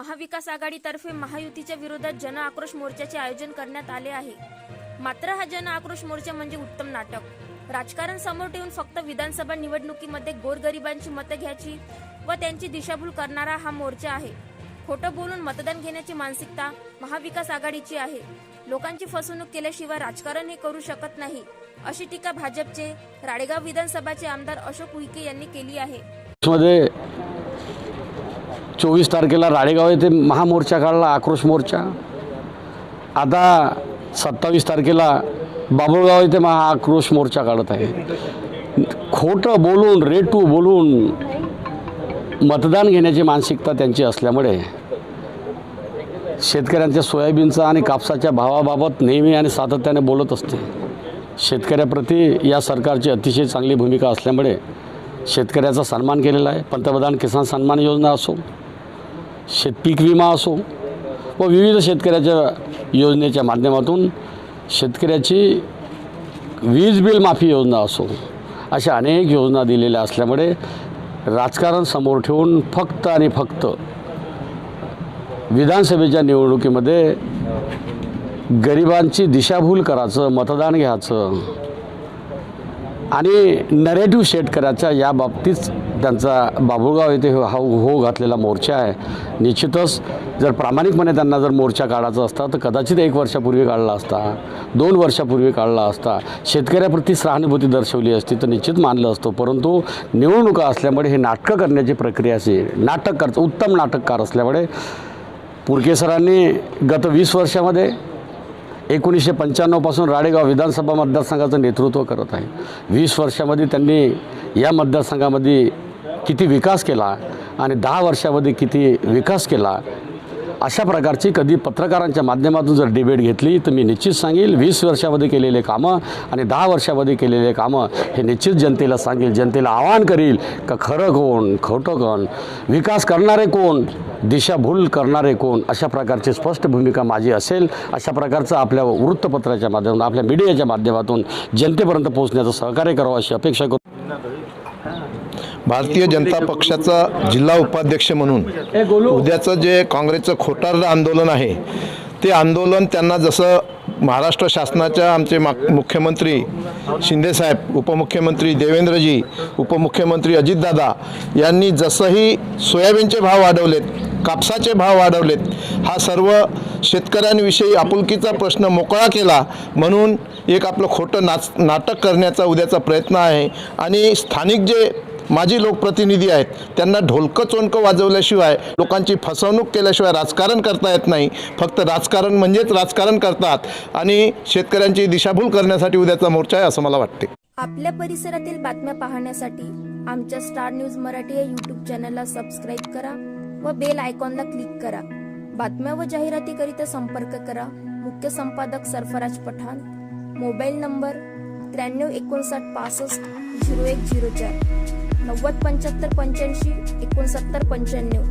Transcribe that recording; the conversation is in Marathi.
महाविकास आघाडीतर्फे महायुतीच्या विरोधात जन आक्रोश मोर्चाचे आयोजन करण्यात आले आहे. मात्र हा जन आक्रोश मोर्चा म्हणजे उत्तम नाटक. राजकारण समोर ठेवून फक्त विधानसभा निवडणुकीमध्ये गोरगरिबांची मतं घ्यायची व त्यांची दिशाभूल करणारा हा मोर्चा आहे. खोटं बोलून मतदान घेण्याची मानसिकता महाविकास आघाडीची आहे. लोकांची फसवणूक केल्याशिवाय राजकारण हे करू शकत नाही अशी टीका भाजपचे राळेगाव विधानसभाचे आमदार अशोक उईके यांनी केली आहे. मध्ये चोवीस तारखेला राळेगाव येथे महामोर्चा काढला आक्रोश मोर्चा. आता सत्तावीस तारखेला बाबुळगाव येथे महा आक्रोश मोर्चा काढत आहे. खोटं बोलून रेटू बोलून मतदान घेण्याची मानसिकता त्यांची असल्यामुळे शेतकऱ्यांच्या सोयाबीनचा आणि कापसाच्या भावाबाबत नेहमी आणि सातत्याने बोलत असते. शेतकऱ्याप्रती या सरकारची अतिशय चांगली भूमिका असल्यामुळे शेतकऱ्याचा सन्मान केलेला आहे. पंतप्रधान किसान सन्मान योजना असो शेत पीक विमा असो व विविध शेतकऱ्याच्या योजनेच्या माध्यमातून शेतकऱ्याची वीज बिल माफी योजना असो अशा अनेक योजना दिलेल्या असल्यामुळे राजकारण समोर ठेवून फक्त आणि फक्त विधानसभेच्या निवडणुकीमध्ये गरिबांची दिशाभूल करायचं मतदान घ्यायचं आणि नरेटिव्ह शेट करायचा या बाबतीत त्यांचा बाबुळगाव येथे हा हो घातलेला मोर्चा आहे. निश्चितच जर प्रामाणिकपणे त्यांना जर मोर्चा काढायचा असता तर कदाचित एक वर्षापूर्वी काढला असता दोन वर्षापूर्वी काढला असता शेतकऱ्याप्रती सहानुभूती दर्शवली असती तर निश्चित मानलं असतं. परंतु निवडणुका असल्यामुळे हे नाटकं करण्याची प्रक्रिया अशी नाटक उत्तम नाटककार असल्यामुळे पुरके सरांनी गत वीस वर्षामध्ये एकोणीसशे पंच्याण्णवपासून राळेगाव विधानसभा मतदारसंघाचं नेतृत्व करत आहे. वीस वर्षामध्ये त्यांनी या मतदारसंघामध्ये किती विकास केला आणि दहा वर्षामध्ये किती विकास केला अशा प्रकारची कधी पत्रकारांच्या माध्यमातून जर डिबेट घेतली तर मी निश्चित सांगेल वीस वर्षामध्ये केलेले कामं आणि दहा वर्षामध्ये केलेले कामं हे निश्चित जनतेला सांगेल जनतेला आवाहन करील का खरं कोण खोटं कोण विकास करणारे कोण दिशाभूल करणारे कोण? अशा प्रकारची स्पष्ट भूमिका माझी असेल. अशा प्रकारचं आपल्या वृत्तपत्राच्या माध्यमातून आपल्या मीडियाच्या माध्यमातून जनतेपर्यंत पोहोचण्याचं सहकार्य करावं अशी अपेक्षा करतो भारतीय जनता पक्षाचा जिल्हा उपाध्यक्ष म्हणून उद्याचं जे काँग्रेसचं खोटार आंदोलन आहे ते आंदोलन त्यांना जसं महाराष्ट्र शासनाच्या आमचे मा मुख्यमंत्री शिंदेसाहेब उपमुख्यमंत्री देवेंद्रजी उपमुख्यमंत्री अजितदादा यांनी जसंही सोयाबीनचे भाव वाढवलेत कापसाचे भाव वाढवलेत. हा सर्व शेतकऱ्यांविषयी आपुलकीचा प्रश्न मोकळा केला म्हणून एक आपलं खोटं नाच नाटक करण्याचा उद्याचा प्रयत्न आहे. आणि स्थानिक जे माजी लोकप्रतिनिधी आहेत त्यांना ढोलकं चोनकं वाजवल्याशिवाय लोकांची फसवणूक केल्याशिवाय राजकारण करता येत नाही. फक्त राजकारण म्हणजेच राजकारण करतात. आणि शेतकऱ्यांची दिशाभूल करण्यासाठी उद्याचा मोर्चा आहे असं मला वाटते. आपल्या परिसरातील बातम्या पाहण्यासाठी आमच्या स्टार न्यूज मराठी या यूट्यूब चॅनलला सबस्क्राईब करा. व बेल आयकॉनला क्लिक करा. बातम्या व जाहिरातीकरिता संपर्क करा. मुख्य संपादक सरफराज पठाण. मोबाईल नंबर त्र्याण्णव एकोणसाठ पासष्ट झिरो एक झिरो चार. नव्वद पंच्याहत्तर पंच्याऐंशी एकोणसत्तर पंच्याण्णव.